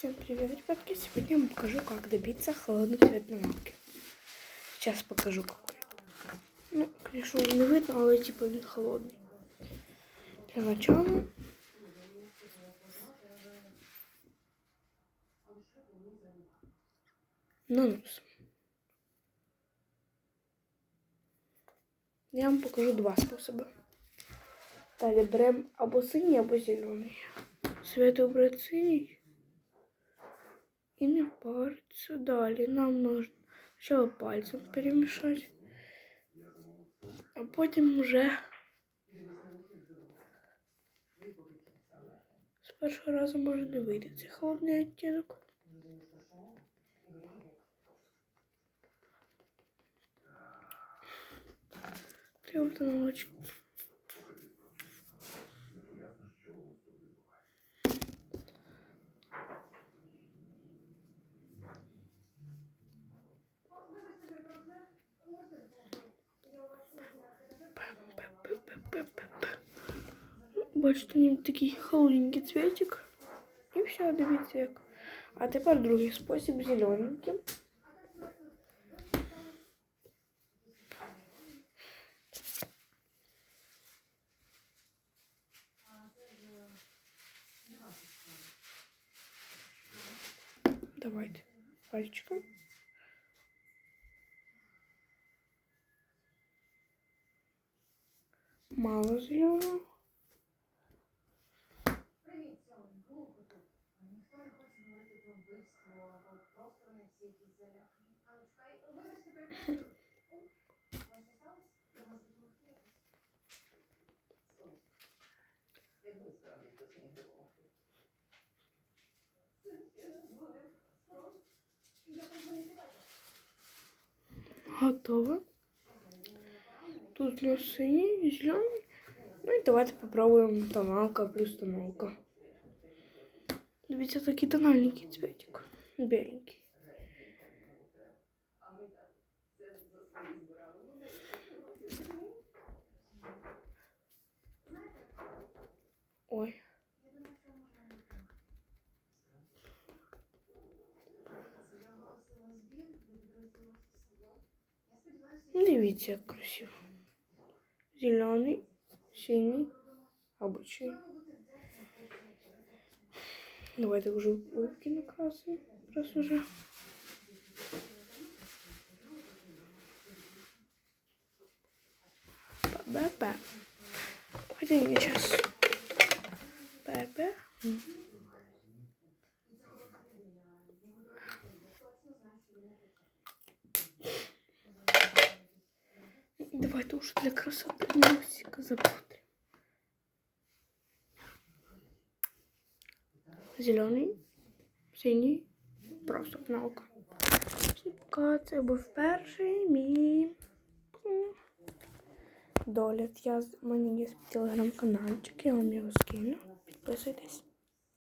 Всем привет, ребятки! Сегодня я вам покажу, как добиться холодный цвет на лампе. Сейчас покажу какой. Ну, конечно, он не видно, але типа він холодный. Для начала наносим. Я вам покажу два способи. Далі беремо або синій, або зелений. Свято брать синій. И не париться. Далее нам нужно сначала пальцем перемешать, а потім уже з першого разу може не вийде цей холодний оттінок. Треба ночь. Бачите, він такий холодненький цветик. І все, дивіться як. А тепер другий спосіб зелененький. Давайте пальчиком. Позвоню давайте. Готово. Тут у нас синий, зеленый. Ну и давайте попробуем тоналка плюс тоналка. Дивіться, такий тональненький цветик. Беленький. Ой. Дивіться, як красиво. Зеленый, синий, обычный. Давайте уже улыбки накрасим. Раз уже. Ба-ба-ба. Я сейчас. Давайте уж для красоты носика запудрим. Зелений, синій, просто кнопка. Чіпка, це був перший мій догляд. Я, в мене є телеграм-каналчик, я вам його скину. Підписуйтесь.